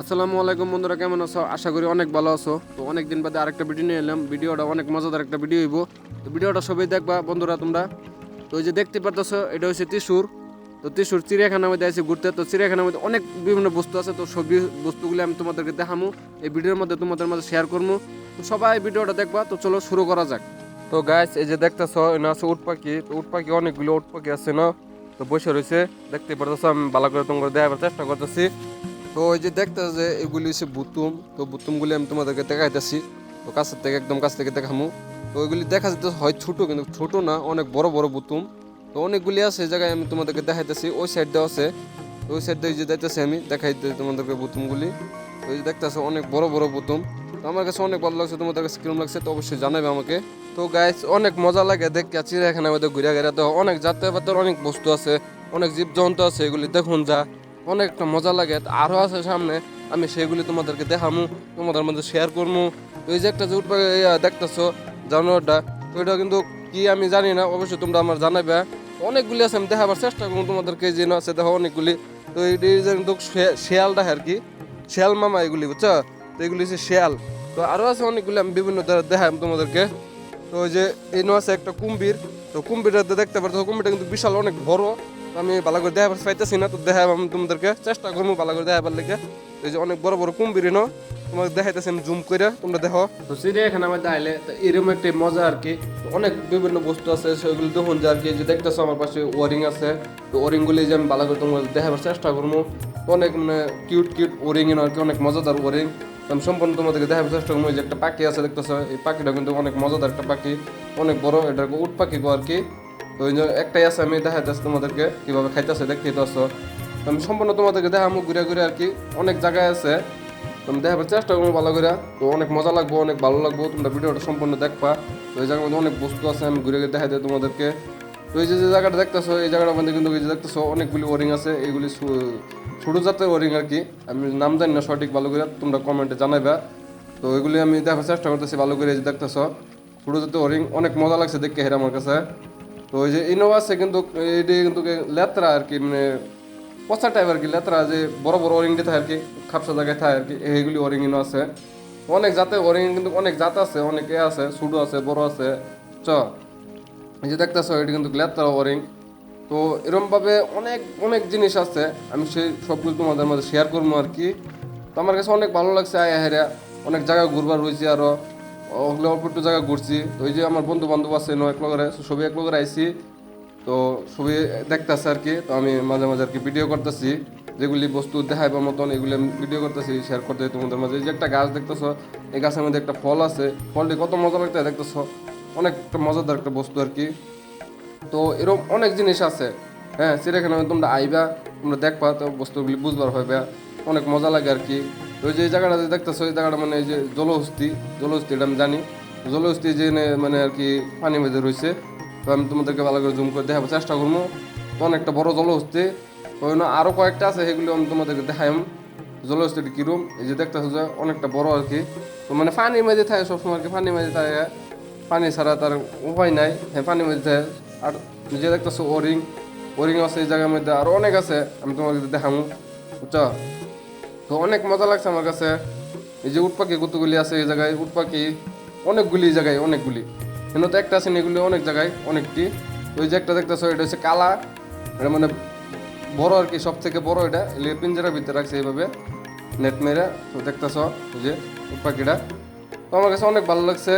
আসসালামু আলাইকুম বন্ধুরা, কেমন আছো? আশা করি অনেক ভালো আছো। তো অনেক দিন বাদে আরেকটা ভিডিও নিয়ে এলাম। ভিডিওটা অনেক মজাদার একটা ভিডিও হইব। তো ভিডিওটা সবাই দেখবা বন্ধুরা তোমরা। তো ওই যে দেখতে পারতেছো, এটা হচ্ছে ত্রিশুর। তো ত্রিশুর চিড়িয়াখানার মধ্যে আছে ঘুরতে। তো চিড়িয়াখানার মধ্যে অনেক বিভিন্ন বস্তু আছে। তো সব বস্তুগুলি আমি তোমাদেরকে দেখামু। এই ভিডিওর মধ্যে তোমাদের মাঝে শেয়ার করব তো সবাই ভিডিওটা দেখবা। তো চলো শুরু করা যাক। তো গাছ এই যে দেখতেছো, এনে আছে উট পাখি। তো উট পাখি অনেকগুলো উট পাখি আছে, না? তো বসে রয়েছে, দেখতে পারতেছো, আমি ভালো করে তোমাকে দেখাবার চেষ্টা করতেছি। তো ওই যে দেখতেছো যে এগুলি হচ্ছে বুতুম, তো বুতুমগুলি আমি তোমাদেরকে দেখাইতেছি। তো কাছের থেকে, একদম কাছ থেকে দেখামু। তো ওইগুলি দেখা যেতে হয় ছোট, কিন্তু ছোট না, অনেক বড় বড় বুতুম। তো অনেকগুলি আছে, এই জায়গায় আমি তোমাদেরকে দেখাইতেছি, ওই সাইড দেওয়া আছে। ওই সাইড দিয়ে যে দেখতেছি আমি দেখাইতে তোমাদেরকে বুতুমগুলি। ওই যে দেখতেছো, অনেক বড় বড় বুতুম। আমার কাছে অনেক ভালো লাগছে তোমাদের কাছে কিরম লাগছে তো অবশ্যই জানাবে আমাকে। তো গাইস অনেক মজা লাগে দেখে চিড়িয়াখানার মধ্যে ঘুরে ঘুরে তো অনেক জাতীয় পাতের অনেক বস্তু আছে, অনেক জীবজন্তু আছে, এগুলি দেখুন যা। অনেকটা মজা লাগে আরও আছে সামনে, আমি সেগুলি তোমাদেরকে দেখামু, তোমাদের মধ্যে শেয়ার করব এই যে একটা যে উঠবে দেখতেছো জানোয়ারটা, তো এটা কিন্তু কি আমি জানি না, অবশ্যই তোমরা আমার জানাবে। অনেকগুলি আছে, আমি দেখাবার চেষ্টা করব তোমাদেরকে যে আছে, দেখো অনেকগুলি। তো এই কিন্তু শেয়ালটা আর কি, শেয়াল মামা এগুলি, বুঝছ? তো এগুলি হচ্ছে শেয়াল। তো আরও আছে অনেকগুলি, আমি বিভিন্ন দেখাম তোমাদেরকে। তো ওই যে এই আছে একটা কুম্ভীর, তো কুম্ভীরটা দেখতে পারতো কুম্ভীরটা কিন্তু বিশাল, অনেক বড়। আমি ভালো করে দেখাবার পাইতেছি না, তো দেখাব আমি তোমাদেরকে, চেষ্টা করব ভালো করে দেখাবার লেগে। এই যে অনেক বড় বড় কুম্ভীর নো তোমাকে দেখাইতেছি আমি জুম করে তোমরা দেখো। তো চিড়িয়াখানা মধ্যে আইলে তো এরকম একটা মজা আর কি। অনেক বিভিন্ন বস্তু আছে, সেগুলো দেখুন যে আর কি যে দেখতেছো আমার পাশে ওয়ারিং আছে। তো ওয়ারিংগুলি যে আমি ভালো করে তোমাকে দেখাবার চেষ্টা করব। অনেক মানে কিউট কিউট ওয়ারিং আর কি, অনেক মজাদার ওয়ারিং। আমি সম্পূর্ণ তোমাদেরকে দেখাবার চেষ্টা করব যে একটা পাখি আছে, দেখতেছো? এই পাখিটা কিন্তু অনেক মজাদার একটা পাখি, অনেক বড়, এটা উট পাখি আর কি। ওই যে একটাই আছে, আমি দেখাইতেছি তোমাদেরকে, কীভাবে খাইতেছে দেখতে তো আসো আমি সম্পূর্ণ তোমাদেরকে দেখাবো ঘুরে ঘুরে আর কি, অনেক জায়গায় আছে। তো আমি দেখাবার চেষ্টা করব ভালো করে, তো অনেক মজা লাগবো, অনেক ভালো লাগবো, তোমরা ভিডিওটা সম্পূর্ণ দেখবা। তো জায়গার মধ্যে অনেক বস্তু আছে, আমি ঘুরে ঘুরে দেখাই দিই তোমাদেরকে। তো এই যে যে জায়গাটা দেখতেছো, এই জায়গাটার মধ্যে কিন্তু দেখতেছো, অনেকগুলি ওয়ারিং আছে এইগুলি ছোট জাতের ওয়ারিং আর কি। আমি নাম জানি না সঠিক, ভালো করে তোমরা কমেন্টে জানাইবা। তো এগুলি আমি দেখার চেষ্টা করতেছি, ভালো করে যে দেখতেছো। ছোট জাতের ওয়ারিং, অনেক মজা লাগছে দেখে হেরা আমার কাছে। তো ওই যে ইনোভা আছে কিন্তু এটি কিন্তু লেতরা আর কি মানে পচা টাইপ আর কি, লেত্রা যে বড় বড় ওরিং দিয়ে থাকে আর কি, খাপসা জায়গায় থাকে আর কি, এইগুলি ওরিং ইনো আছে। অনেক জাতের ওরিং কিন্তু অনেক জাত আছে, অনেক এ আছে, ছোট আছে, বড় আছে, চ। যে দেখতেছো, এটি কিন্তু লেত্রা ওয়ারিং তো এরকমভাবে অনেক অনেক জিনিস আছে, আমি সেই সবগুলো তোমাদের মধ্যে শেয়ার করব আর কি তো আমার কাছে অনেক ভালো লাগছে আয়া হেরা। অনেক জায়গায় ঘুরবার হয়েছে আরও ওগুলো অল্প একটু জায়গা ঘুরছি। তো ওই যে আমার বন্ধু বান্ধব আছে ন এক লগরে সবই এক লগরে আইছি। তো সবই দেখতেছে আর কি তো আমি মাঝে মাঝে আর কি ভিডিও করতেছি। যেগুলি বস্তু দেখাইবার মতন, এগুলি আমি ভিডিও করতেছি শেয়ার করতে তোমাদের মাঝে। এই যে একটা গাছ দেখতেছো, এই গাছের মধ্যে একটা ফল আছে। ফলটি কত মজা লাগতে দেখতেছো? অনেক মজাদার একটা বস্তু আর কি। তো এরকম অনেক জিনিস আছে। হ্যাঁ চিড়িয়াখানা তোমরা আইবা, তোমরা দেখবা, তো বস্তুগুলি বুঝবার হবে অনেক মজা লাগে আর কি। ওই যে জায়গাটা যে দেখতেছো, এই জায়গাটা মানে এই যে জলহস্তি জলহস্তি এটা আমি জানি। জলহস্তি যে মানে আর কি পানি মেঝে রয়েছে, তো আমি তোমাদেরকে ভালো করে জুম করে দেখাবার চেষ্টা করব। তো অনেকটা বড় জলহস্তি, ওই না আরও কয়েকটা আছে, সেগুলো আমি তোমাদেরকে দেখাইম। জলহস্তিটি কিরম, এই যে দেখতেছো যে অনেকটা বড় আর কি। তো মানে পানির মেঝে থাকে সবসময় আর কি, পানির মেঝে থাকে। পানি ছাড়া তার উপায় নাই। হ্যাঁ পানির মধ্যে। আর যে দেখতেছো ওরিং ওরিং আছে এই জায়গার মধ্যে আরও অনেক আছে, আমি তোমাকে দেখামু, বুঝছ? তো অনেক মজা লাগছে আমার কাছে। এই যে উট পাখি কতগুলি আছে এই জায়গায়? উট পাখি অনেকগুলি জায়গায়, অনেকগুলি। কিন্তু তো একটা আছে, এগুলি অনেক জায়গায়, অনেকটি। ওই যে একটা দেখতেছো, এটা হচ্ছে কালা। এটা মানে বড় আর কি সব থেকে বড় এটা। এলে পিঞ্জারার ভিতরে রাখছে এইভাবে, নেট মেরে। তো দেখতেছো যে উট পাখিটা তো আমার কাছে অনেক ভালো লাগছে।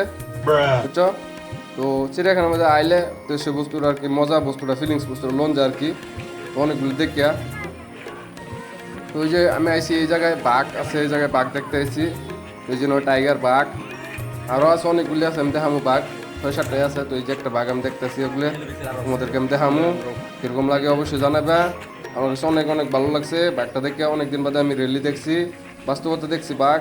তো চিড়িয়াখানার মধ্যে আইলে তো সে বস্তুটা আর কি, মজা বস্তুটা ফিলিংস বস্তুটা যায় আর কি অনেকগুলো দেখিয়া। তো ওই যে আমি আইছি এই জায়গায়, বাঘ আছে, এই জায়গায় বাঘ দেখতে আইছি। ওই জন্য টাইগার বাঘ। আরও আছে অনেকগুলি আছে, আমি দেখামু বাঘ। ছয় সাতটাই আছে, তো এই যে একটা বাঘ আমি দেখতেছি ওগুলো। তোমাদেরকে আমি দেখামু। কীরকম লাগে অবশ্যই জানাবে। আমার কাছে অনেক অনেক ভালো লাগছে। বাঘটা দেখে অনেকদিন বাদে আমি রেলি দেখছি। বাস্তবতা দেখছি বাঘ।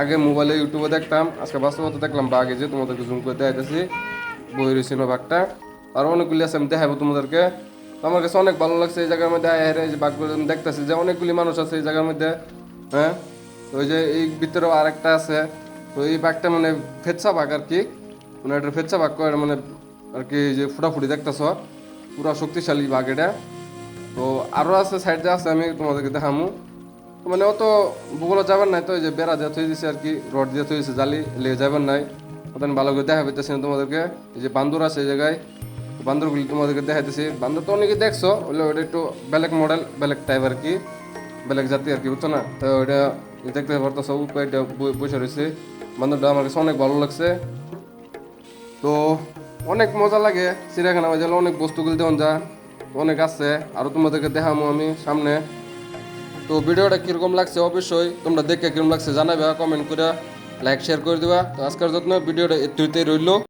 আগে মোবাইলে, ইউটিউবে দেখতাম, আজকে বাস্তবতা দেখলাম, বাঘ যে তোমাদেরকে জুম করে দেখাইতেছি, বই রয়েছিল বাঘটা। আরও অনেকগুলি আছে, আমি দেখাবো তোমাদেরকে। আমার কাছে অনেক ভালো লাগছে এই জায়গার মধ্যে হায় যে বাঘগুলো দেখতেছি, যে অনেকগুলি মানুষ আছে এই জায়গার মধ্যে হ্যাঁ? ওই যে এই ভিতরেও আরেকটা আছে, তো এই বাঘটা মানে ফেচ্ছা বাঘ আর কি। মানে এটা ফেচ্ছা বাঘ করে মানে আর কি যে ফুটাফুটি দেখতেছ, পুরা শক্তিশালী বাঘ এটা। তো আরও আছে, সাইডে আছে, আমি তোমাদেরকে দেখামু। মানে অত ভূগোলে যাবার নাই তো যে বেড়া দিয়ে থই দিছে আর কি, রড দিয়ে থই জালি লেগে যাবার নাই। ওখান ভালো করে দেখা পেতেছি না তোমাদেরকে, এই যে বান্দর আছে এই জায়গায়, বান্দরগুলি তোমাদেরকে দেখাইতেছি। বান্দর তো অনেকে দেখছ হলে ওটা একটু বেলেগ মডেল বেলেগ টাইপ আর কি, বেলেগ জাতি আর কি, বুঝছ না? তো ওইটা দেখতে উপরে এটা বই- বসে রয়েছে। বান্দরটা আমার কাছে অনেক ভালো লাগছে। তো অনেক মজা লাগে, চিড়িয়াখানা বাজে অনেক বস্তুগুলো দেওয়া যা অনেক আছে আরও তোমাদেরকে দেখামো আমি সামনে। তো ভিডিওটা কীরকম লাগছে অবশ্যই তোমরা দেখে কীরকম লাগছে জানাবে কমেন্ট করে লাইক শেয়ার করে দিবা। তো আজকের যত্ন ভিডিওটা এতুইতেই রইল।